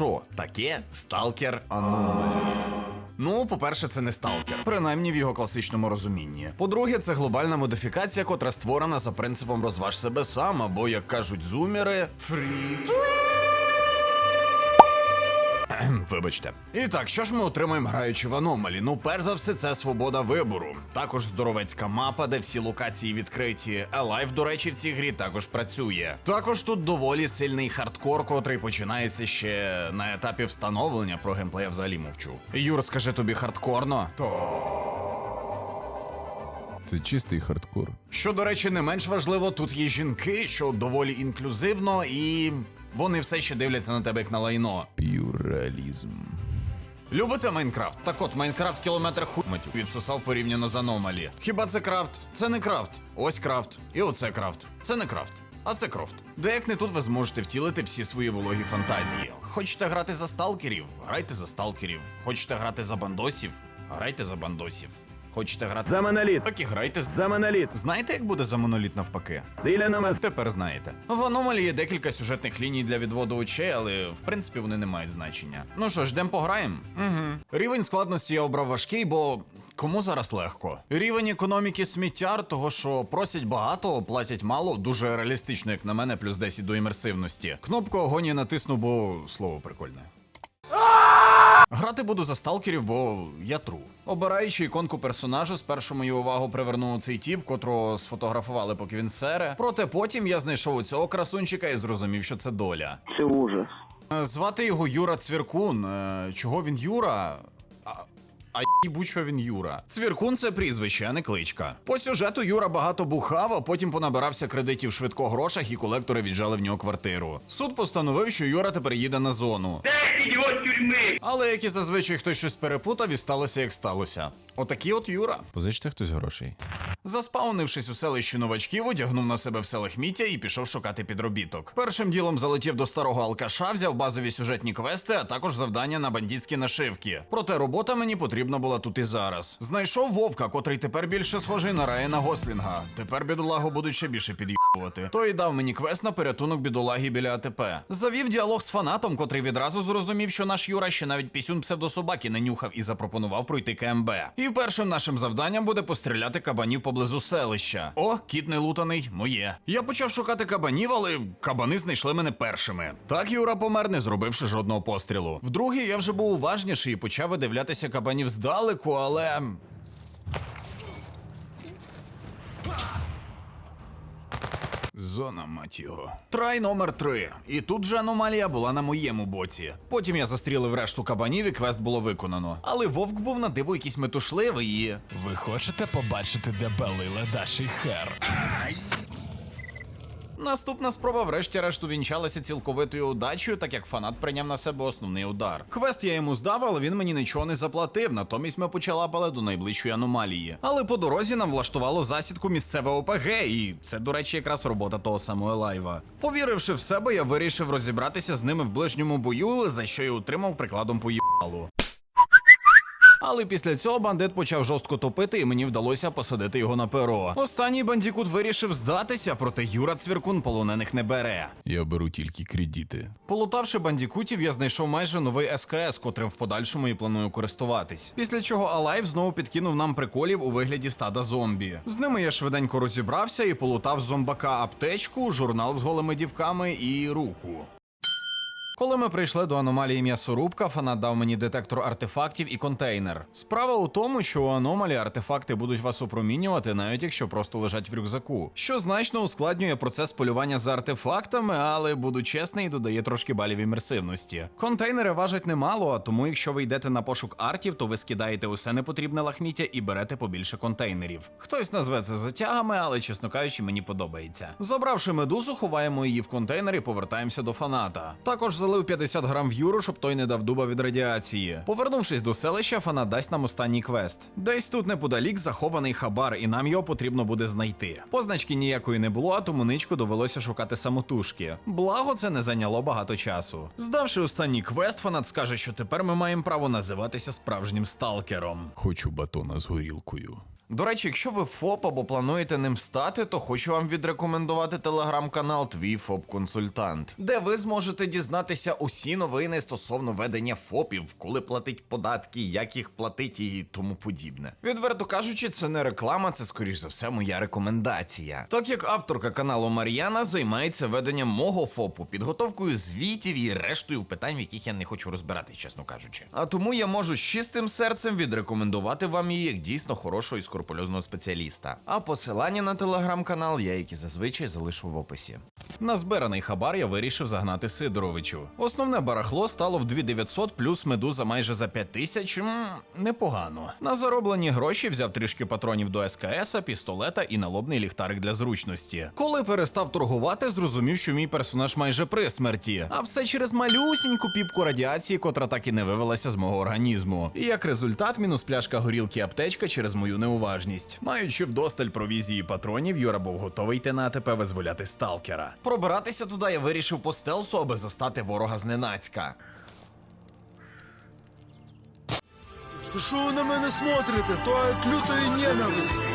що таке сталкер аномалі? Ну, по-перше, це не сталкер, принаймні в його класичному розумінні. По-друге, це глобальна модифікація, котра створена за принципом розваж себе сам, або, як кажуть зумери, фрік. Вибачте. І так, що ж ми отримаємо граючи в аномалі? Ну, перш за все, це свобода вибору. Також здоровецька мапа, де всі локації відкриті. Alive, до речі, в цій грі також працює. Також тут доволі сильний хардкор, котрий починається ще на етапі встановлення. Про геймплей я взагалі мовчу. Юр, скажи тобі хардкорно? Це чистий хардкор. Що, до речі, не менш важливо, тут є жінки, що доволі інклюзивно, і вони все ще дивляться на тебе як на лайно. П'юрреалізм. Любите Майнкрафт? Так от, Майнкрафт кілометр хуматю відсосав порівняно з аномалі. Хіба це крафт? Це не крафт. Ось крафт. І оце крафт. Це не крафт. А це крофт. Де як не тут ви зможете втілити всі свої вологі фантазії. Хочете грати за сталкерів? Грайте за сталкерів. Хочете грати за бандосів? Грайте за бандосів. Хочете грати За моноліт. так і грайте. За моноліт. Знаєте, як буде за моноліт навпаки? Номер. Тепер знаєте. В аномалі є декілька сюжетних ліній для відводу очей, але в принципі вони не мають значення. Ну що ж, йдемо пограємо? Угу. Рівень складності я обрав важкий, бо кому зараз легко? Рівень економіки сміттяр, того що просять багато, платять мало, дуже реалістично, як на мене, плюс 10 до імерсивності. Кнопку огонь я натисну, бо слово прикольне. Грати буду за сталкерів, бо я тру. Обираючи іконку персонажу, спершу мою увагу привернув цей тіп, котрого сфотографували, поки він сере. Проте потім я знайшов у цього красунчика і зрозумів, що це доля. Це ужас. Звати його Юра Цвіркун. Е, Чого він Юра? А, що він Юра. Цвіркун це прізвище, а не кличка. По сюжету Юра багато бухав, а потім понабирався кредитів швидко грошах, і колектори віджали в нього квартиру. Суд постановив, що Юра тепер їде на зону. Ідіот тюрми. Але як і зазвичай хтось щось перепутав і сталося, як сталося. Отакий от Юра. Позичте хтось грошей. Заспаунившись у селищі новачків, одягнув на себе все лахміття і пішов шукати підробіток. Першим ділом залетів до старого алкаша, взяв базові сюжетні квести, а також завдання на бандитські нашивки. Проте робота мені потрібна була тут і зараз. Знайшов вовка, котрий тепер більше схожий на Райана Гослінга. Тепер бідолагу будуть ще більше під'їбувати. Той дав мені квест на порятунок бідолаги біля АТП. Завів діалог з фанатом, котрий відразу зрозумів, що наш Юра ще навіть пісюн псевдособаки не нюхав і запропонував пройти КМБ. І першим нашим завданням буде постріляти кабанів поблизу селища. О, кіт не лутаний, моє. Я почав шукати кабанів, але кабани знайшли мене першими. Так Юра помер, не зробивши жодного пострілу. Вдруге, я вже був уважніший і почав видивлятися кабанів здалеку, але. Зона мать його. Трай номер три. І тут же аномалія була на моєму боці. Потім я застрілив решту кабанів і квест було виконано. Але вовк був на диво якийсь метушливий і. Ви хочете побачити дебелий ледачий хер? Наступна спроба врешті-решт увінчалася цілковитою удачею, так як фанат прийняв на себе основний удар. Квест я йому здав, але він мені нічого не заплатив. Натомість ми почалапали до найближчої аномалії. Але по дорозі нам влаштувало засідку місцеве ОПГ, і це, до речі, якраз робота того самого лайва. Повіривши в себе, я вирішив розібратися з ними в ближньому бою, за що й отримав прикладом по їбалу. Але після цього бандит почав жорстко топити, і мені вдалося посадити його на перо. Останній бандікут вирішив здатися, проте Юра Цвіркун полонених не бере. Я беру тільки кредити. Полутавши бандікутів, я знайшов майже новий СКС, котрим в подальшому і планую користуватись. Після чого Алайв знову підкинув нам приколів у вигляді стада зомбі. З ними я швиденько розібрався і полутав з зомбака аптечку, журнал з голими дівками і руку. Коли ми прийшли до аномалії м'ясорубка, фанат дав мені детектор артефактів і контейнер. Справа у тому, що у аномалі артефакти будуть вас опромінювати, навіть якщо просто лежать в рюкзаку, що значно ускладнює процес полювання за артефактами, але буду чесний, додає трошки балів імерсивності. Контейнери важать немало, а тому, якщо ви йдете на пошук артів, то ви скидаєте усе непотрібне лахміття і берете побільше контейнерів. Хтось назве це затягами, але чесно кажучи, мені подобається. Забравши медузу, ховаємо її в контейнер і повертаємося до фаната. Також залив 50 грам в юру, щоб той не дав дуба від радіації. Повернувшись до селища, фанат дасть нам останній квест. Десь тут неподалік захований хабар, і нам його потрібно буде знайти. Позначки ніякої не було, а тому ничку довелося шукати самотужки. Благо, це не зайняло багато часу. Здавши останній квест, фанат скаже, що тепер ми маємо право називатися справжнім сталкером. Хочу батона з горілкою. До речі, якщо ви ФОП або плануєте ним стати, то хочу вам відрекомендувати телеграм-канал Твій ФОП-консультант, де ви зможете дізнатися усі новини стосовно ведення ФОПів, коли платить податки, як їх платить і тому подібне. Відверто кажучи, це не реклама, це скоріш за все моя рекомендація. Так як авторка каналу Мар'яна займається веденням мого ФОПу, підготовкою звітів і рештою питань, в яких я не хочу розбиратись, чесно кажучи. А тому я можу з чистим серцем відрекомендувати вам її як дійсно хорошого і скрупульозного спеціаліста. А посилання на телеграм-канал я, як і зазвичай, залишу в описі. На збираний хабар я вирішив загнати Сидоровичу. Основне барахло стало в 2900 плюс медуза майже за 5000. М, непогано. На зароблені гроші взяв трішки патронів до СКС, пістолета і налобний ліхтарик для зручності. Коли перестав торгувати, зрозумів, що мій персонаж майже при смерті. А все через малюсіньку піпку радіації, котра так і не вивелася з мого організму. І як результат, мінус пляшка горілки аптечка через мою неуважність. Маючи вдосталь провізії патронів, Юра був готовий йти на АТП визволяти сталкера. Пробиратися туди я вирішив по стелсу, аби застати ворога зненацька. Що ви на мене смотрите? То лютої ненависть.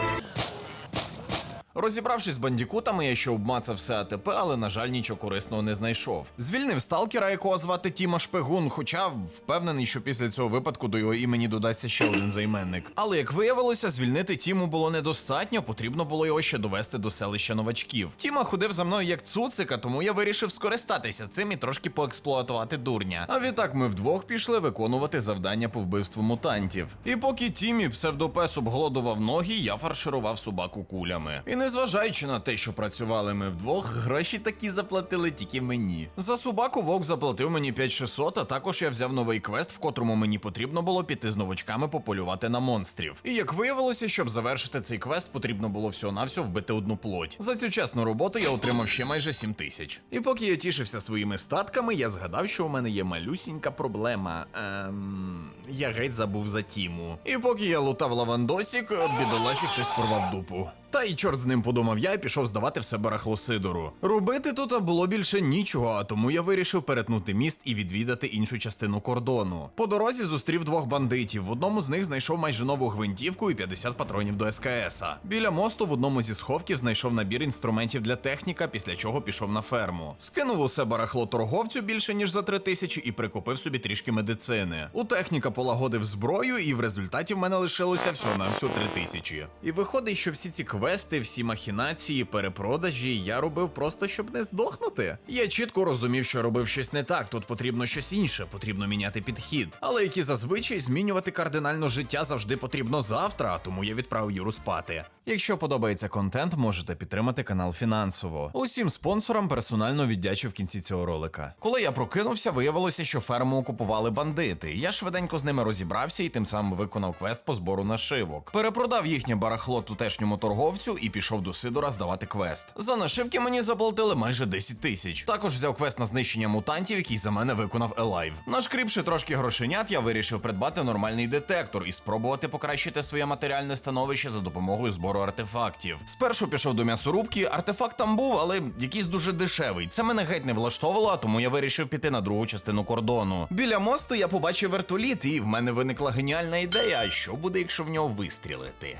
Розібравшись з бандікутами, я ще обмацав все АТП, але, на жаль, нічого корисного не знайшов. Звільнив сталкера, якого звати Тіма Шпигун, хоча впевнений, що після цього випадку до його імені додасться ще один займенник. Але як виявилося, звільнити Тіму було недостатньо, потрібно було його ще довести до селища новачків. Тіма ходив за мною як цуцика, тому я вирішив скористатися цим і трошки поексплуатувати дурня. А відтак ми вдвох пішли виконувати завдання по вбивству мутантів. І поки Тімі псевдопес обголодував ноги, я фарширував собаку кулями. І незважаючи на те, що працювали ми вдвох, гроші такі заплатили тільки мені. За собаку вовк заплатив мені 5600, а також я взяв новий квест, в котрому мені потрібно було піти з новачками пополювати на монстрів. І як виявилося, щоб завершити цей квест, потрібно було всього-навсього вбити одну плоть. За цю чесну роботу я отримав ще майже 7 тисяч. І поки я тішився своїми статками, я згадав, що у мене є малюсінька проблема. Ем... Я геть забув за Тіму. І поки я лутав лавандосік, бідоласі хтось порвав дупу. Та й чорт з ним подумав я і пішов здавати все барахло Сидору. Робити тут було більше нічого, а тому я вирішив перетнути міст і відвідати іншу частину кордону. По дорозі зустрів двох бандитів. В одному з них знайшов майже нову гвинтівку і 50 патронів до СКСа. Біля мосту в одному зі сховків знайшов набір інструментів для техніка, після чого пішов на ферму. Скинув усе барахло торговцю більше ніж за три тисячі і прикупив собі трішки медицини. У техніка полагодив зброю, і в результаті в мене лишилося всього на всю три тисячі. І виходить, що всі ці квести, всі махінації, перепродажі я робив просто щоб не здохнути. Я чітко розумів, що робив щось не так. Тут потрібно щось інше, потрібно міняти підхід. Але як і зазвичай змінювати кардинально життя завжди потрібно завтра, тому я відправив Юру спати. Якщо подобається контент, можете підтримати канал фінансово. Усім спонсорам персонально віддячу в кінці цього ролика. Коли я прокинувся, виявилося, що ферму окупували бандити. Я швиденько з ними розібрався і тим самим виконав квест по збору нашивок. Перепродав їхнє барахло тутешньому торговцю і пішов до Сидора здавати квест. За нашивки мені заплатили майже 10 тисяч. Також взяв квест на знищення мутантів, який за мене виконав Елайв. Нашкріпши трошки грошенят, я вирішив придбати нормальний детектор і спробувати покращити своє матеріальне становище за допомогою збору артефактів. Спершу пішов до м'ясорубки, артефакт там був, але якийсь дуже дешевий. Це мене геть не влаштовувало, а тому я вирішив піти на другу частину кордону. Біля мосту я побачив вертоліт, і в мене виникла геніальна ідея. Що буде, якщо в нього вистрілити?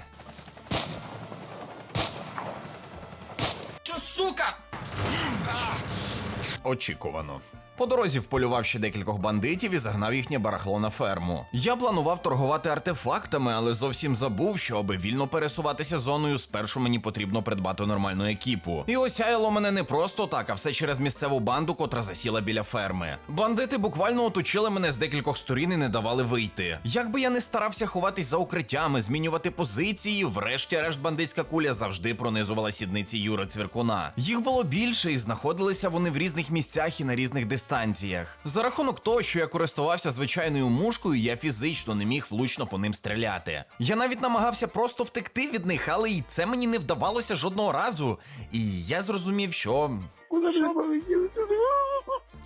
Очікувано. По дорозі вполював ще декількох бандитів і загнав їхнє барахло на ферму. Я планував торгувати артефактами, але зовсім забув, що аби вільно пересуватися зоною, спершу мені потрібно придбати нормальну екіпу. І осяяло мене не просто так, а все через місцеву банду, котра засіла біля ферми. Бандити буквально оточили мене з декількох сторін і не давали вийти. Як би я не старався ховатись за укриттями, змінювати позиції, врешті-решт бандитська куля завжди пронизувала сідниці Юри Цвіркуна. Їх було більше, і знаходилися вони в різних місцях і на різних дистанціях. За рахунок того, що я користувався звичайною мушкою, я фізично не міг влучно по ним стріляти. Я навіть намагався просто втекти від них, але і це мені не вдавалося жодного разу. І я зрозумів, що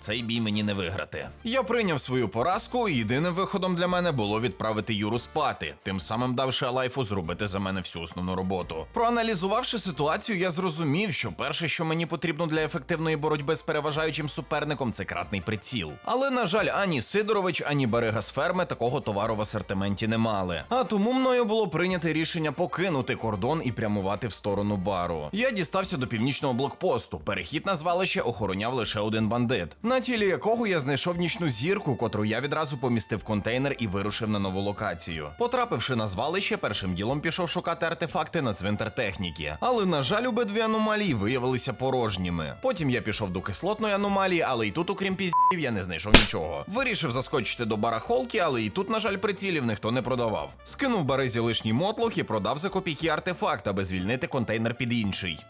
цей бій мені не виграти. Я прийняв свою поразку, і єдиним виходом для мене було відправити Юру спати, тим самим давши Алайфу зробити за мене всю основну роботу. Проаналізувавши ситуацію, я зрозумів, що перше, що мені потрібно для ефективної боротьби з переважаючим суперником, це кратний приціл. Але на жаль, ані Сидорович, ані Берега з ферми такого товару в асортименті не мали. А тому мною було прийнято рішення покинути кордон і прямувати в сторону бару. Я дістався до північного блокпосту. Перехід на звалище охороняв лише один бандит, на тілі якого я знайшов нічну зірку, котру я відразу помістив контейнер і вирушив на нову локацію. Потрапивши на звалище, першим ділом пішов шукати артефакти на цвинтар техніки. Але на жаль, обидві аномалії виявилися порожніми. Потім я пішов до кислотної аномалії, але і тут, окрім піздів, я не знайшов нічого. Вирішив заскочити до барахолки, але і тут, на жаль, прицілів ніхто не продавав. Скинув баризі лишній мотлох і продав за копійки артефакт, аби звільнити контейнер під інший.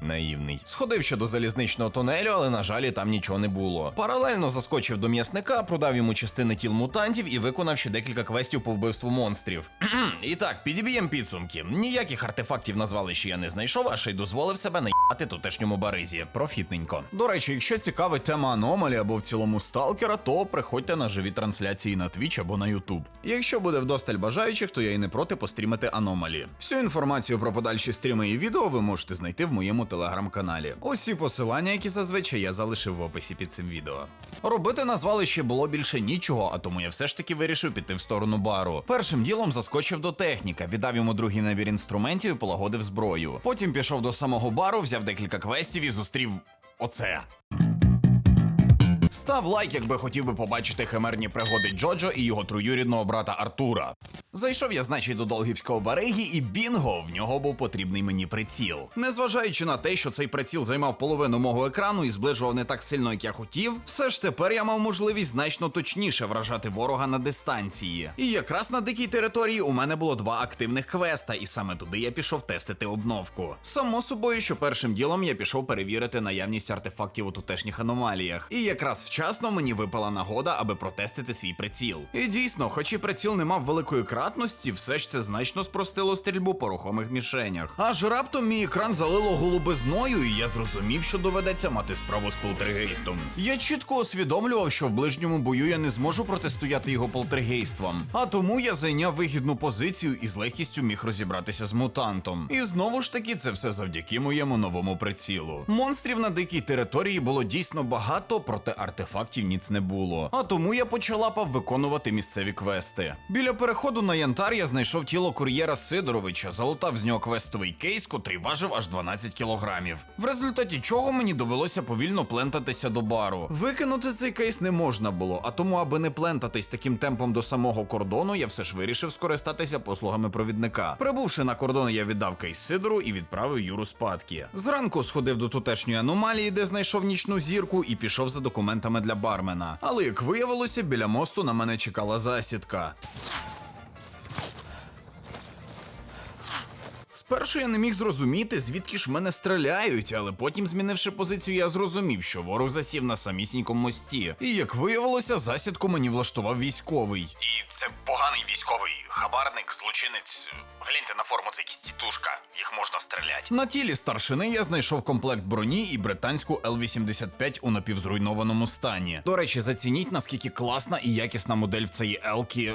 Наївний. Сходив ще до залізничного тунелю, але на жаль, там нічого не було. Паралельно заскочив до м'ясника, продав йому частини тіл мутантів і виконав ще декілька квестів по вбивству монстрів. І так, підіб'єм підсумки. Ніяких артефактів на звалищі я не знайшов, а ще й дозволив себе наїбати тутешньому баризі. Профітненько. До речі, якщо цікавить тема аномалі або в цілому сталкера, то приходьте на живі трансляції на Twitch або на YouTube. Якщо буде вдосталь бажаючих, то я і не проти пострімити аномалі. Всю інформацію про подальші стріми і відео ви можете знайти в моєму телеграм-каналі. Усі посилання, які зазвичай я залишив в описі під цим відео. Робити на звалищі було більше нічого, а тому я все ж таки вирішив піти в сторону бару. Першим ділом заскочив до техніка, віддав йому другий набір інструментів і полагодив зброю. Потім пішов до самого бару, взяв декілька квестів і зустрів оце. Став лайк, якби хотів би побачити химерні пригоди Джоджо і його троюрідного брата Артура. Зайшов я, значить, до Долгівського бариги, і бінго, в нього був потрібний мені приціл. Незважаючи на те, що цей приціл займав половину мого екрану і зближував не так сильно, як я хотів, все ж тепер я мав можливість значно точніше вражати ворога на дистанції. І якраз на дикій території у мене було два активних квеста, і саме туди я пішов тестити обновку. Само собою, що першим ділом я пішов перевірити наявність артефактів у тутешніх аномаліях. І якраз вчасно мені випала нагода, аби протестити свій приціл. І дійсно, хоч і приціл не мав великої кратності, все ж це значно спростило стрільбу по рухомих мішенях. Аж раптом мій екран залило голубизною, і я зрозумів, що доведеться мати справу з полтергейстом. Я чітко усвідомлював, що в ближньому бою я не зможу протистояти його полтергействам. А тому я зайняв вигідну позицію і з легкістю міг розібратися з мутантом. І знову ж таки, це все завдяки моєму новому прицілу. Монстрів на дикій території було дійсно багато, проте артефактів ніц не було. А тому я почалапав виконувати місцеві квести. Біля переходу на янтар я знайшов тіло кур'єра Сидоровича, залутав з нього квестовий кейс, котрий важив аж 12 кілограмів. В результаті чого мені довелося повільно плентатися до бару. Викинути цей кейс не можна було, а тому, аби не плентатись таким темпом до самого кордону, я все ж вирішив скористатися послугами провідника. Прибувши на кордон, я віддав кейс Сидору і відправив Юру спадки. Зранку сходив до тутешньої аномалії, де знайшов нічну зірку, і пішов за документами для бармена. Але як виявилося, біля мосту на мене чекала засідка. Спершу я не міг зрозуміти, звідки ж мене стріляють, але потім, змінивши позицію, я зрозумів, що ворог засів на самісінькому мості. І як виявилося, засідку мені влаштував військовий. І це поганий військовий, хабарник, злочинець. Гляньте на форму, це якісь тітушка, їх можна стріляти. На тілі старшини я знайшов комплект броні і британську Л-85 у напівзруйнованому стані. До речі, зацініть, наскільки класна і якісна модель в цієї Елки.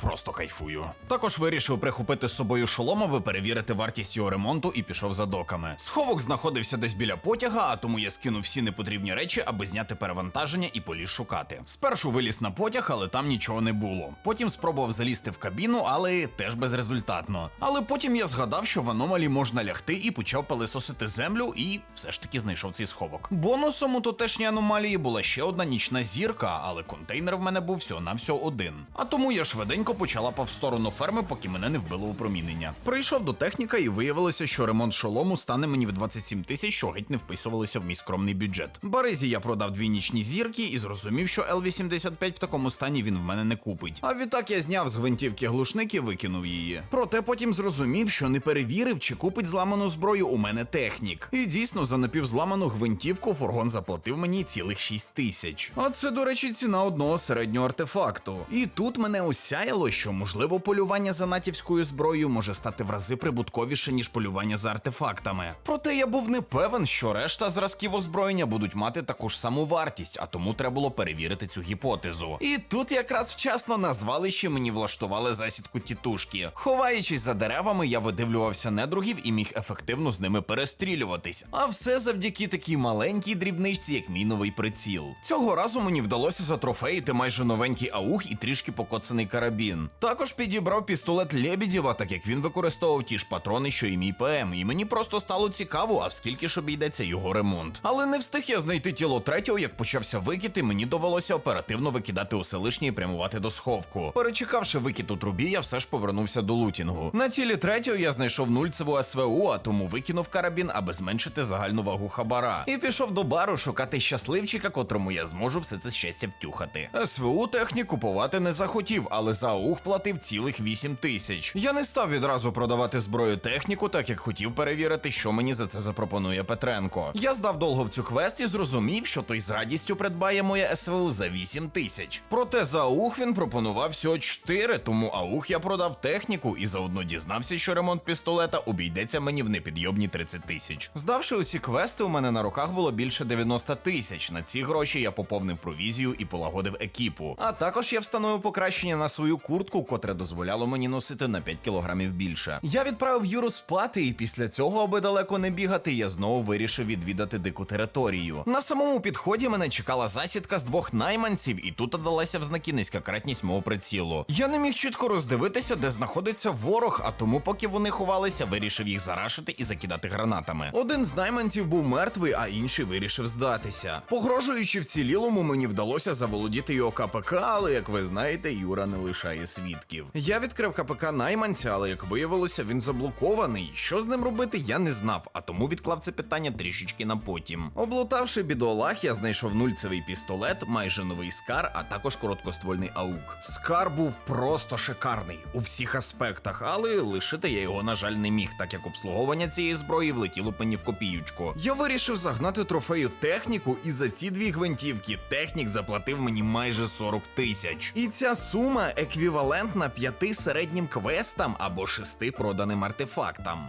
Просто кайфую. Також вирішив прихопити з собою шолом, аби перевірити вартість його ремонту і пішов за доками. Сховок знаходився десь біля потяга, а тому я скинув всі непотрібні речі, аби зняти перевантаження і поліз шукати. Спершу виліз на потяг, але там нічого не було. Потім спробував залізти в кабіну, але теж безрезультатно. Але потім я згадав, що в аномалі можна лягти і почав пилисосити землю, і все ж таки знайшов цей сховок. Бонусом у тутешній аномалії була ще одна нічна зірка, але контейнер в мене був всього навсього один. А тому я швиденько почала в сторону ферми, поки мене не вбило упромінення. Прийшов до техніка і виявилося, що ремонт шолому стане мені в 27 тисяч, що геть не вписувалося в мій скромний бюджет. Баризі я продав дві нічні зірки і зрозумів, що Л-85 в такому стані він в мене не купить. А відтак я зняв з гвинтівки глушник і викинув її. Проте потім зрозумів, що не перевірив, чи купить зламану зброю у мене технік. І дійсно за напівзламану гвинтівку фургон заплатив мені цілих 6 тисяч. А це, до речі, ціна одного середнього артефакту. І тут мене осяяло, що можливо полювання за натівською зброєю може стати в рази прибутковішим ризиковіше, ніж полювання за артефактами. Проте я був не певен, що решта зразків озброєння будуть мати таку ж саму вартість, а тому треба було перевірити цю гіпотезу. І тут якраз вчасно на звалищі мені влаштували засідку тітушки. Ховаючись за деревами, я видивлювався недругів і міг ефективно з ними перестрілюватись. А все завдяки такій маленькій дрібничці, як мій новий приціл. Цього разу мені вдалося затрофеїти майже новенький аух і трішки покоцаний карабін. Також підібрав пістолет Лебідєва, так як він використовував ті ж патрони, що і мій ПМ, і мені просто стало цікаво, а скільки ж обійдеться його ремонт. Але не встиг я знайти тіло третього, як почався викид, і мені довелося оперативно викидати усе лишнє і прямувати до сховку. Перечекавши викид у трубі, я все ж повернувся до лутінгу. На тілі третього я знайшов нульцеву СВУ, а тому викинув карабін, аби зменшити загальну вагу хабара. І пішов до бару шукати щасливчика, котрому я зможу все це щастя втюхати. СВУ технік купувати не захотів, але за аух платив цілих 8 тисяч. Я не став відразу продавати зброю техніку, так як хотів перевірити, що мені за це запропонує Петренко. Я здав долговцю квест і зрозумів, що той з радістю придбає моє СВУ за 8 тисяч. Проте за аух він пропонував всього 4, тому аух я продав техніку і заодно дізнався, що ремонт пістолета обійдеться мені в непідйомні 30 тисяч. Здавши усі квести, у мене на руках було більше 90 тисяч. На ці гроші я поповнив провізію і полагодив екіпу. А також я встановив покращення на свою куртку, котре дозволяло мені носити на 5 кілограмів більше. Я відправив Юру спати, і після цього, аби далеко не бігати, я знову вирішив відвідати дику територію. На самому підході мене чекала засідка з двох найманців, і тут далася в знаки низька кратність мого прицілу. Я не міг чітко роздивитися, де знаходиться ворог, а тому, поки вони ховалися, вирішив їх зарашити і закидати гранатами. Один з найманців був мертвий, а інший вирішив здатися. Погрожуючи вцілілому, мені вдалося заволодіти його КПК, але як ви знаєте, Юра не лишає свідків. Я відкрив КПК найманця, але як виявилося, він заблокований. Що з ним робити, я не знав, а тому відклав це питання трішечки на потім. Облутавши бідолах, я знайшов нульцевий пістолет, майже новий скар, а також короткоствольний аук. Скар був просто шикарний у всіх аспектах, але лишити я його, на жаль, не міг, так як обслуговування цієї зброї влетіло мені в копіючку. Я вирішив загнати трофею техніку, і за ці дві гвинтівки технік заплатив мені майже 40 тисяч. І ця сума еквівалентна п'яти середнім квестам або шести проданим артефактам.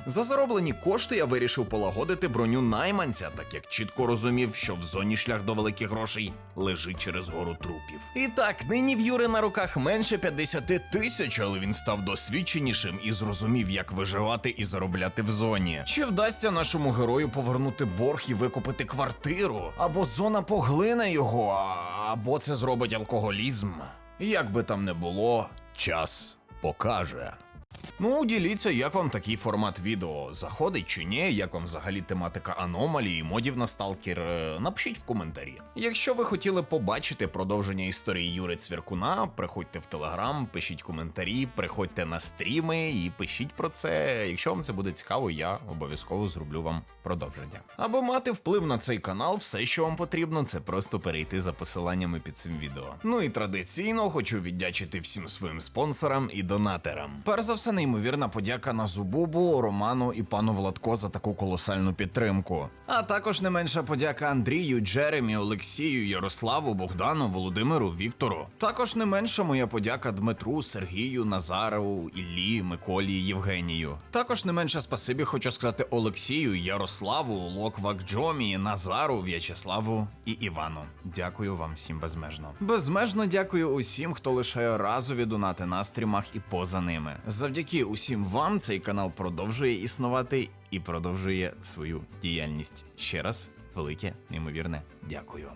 За зароблені кошти я вирішив полагодити броню найманця, так як чітко розумів, що в зоні шлях до великих грошей лежить через гору трупів. І так, нині в Юри на руках менше 50 тисяч, але він став досвідченішим і зрозумів, як виживати і заробляти в зоні. Чи вдасться нашому герою повернути борг і викупити квартиру? Або зона поглине його, або це зробить алкоголізм. Як би там не було, час покаже. Ну, діліться, як вам такий формат відео. Заходить чи ні, як вам взагалі тематика аномалії, модів на сталкер. Е, Напишіть в коментарі. Якщо ви хотіли побачити продовження історії Юри Цвіркуна, приходьте в телеграм, пишіть коментарі, приходьте на стріми і пишіть про це. Якщо вам це буде цікаво, я обов'язково зроблю вам продовження. Аби мати вплив на цей канал, все, що вам потрібно, це просто перейти за посиланнями під цим відео. Ну і традиційно хочу віддячити всім своїм спонсорам і донатерам. Перш за все, неймовірна подяка на Зубубу, Роману і пану Владко за таку колосальну підтримку. А також не менша подяка Андрію, Джеремі, Олексію, Ярославу, Богдану, Володимиру, Віктору. Також не менша моя подяка Дмитру, Сергію, Назару, Іллі, Миколі, Євгенію. Також не менше спасибі хочу сказати Олексію, Ярославу, Локвак Джомі, Назару, В'ячеславу і Івану. Дякую вам всім безмежно. Безмежно дякую усім, хто лишає разові донати на стрімах і поза ними. Завдяки усім вам цей канал продовжує існувати і продовжує свою діяльність. Ще раз велике, неймовірне дякую.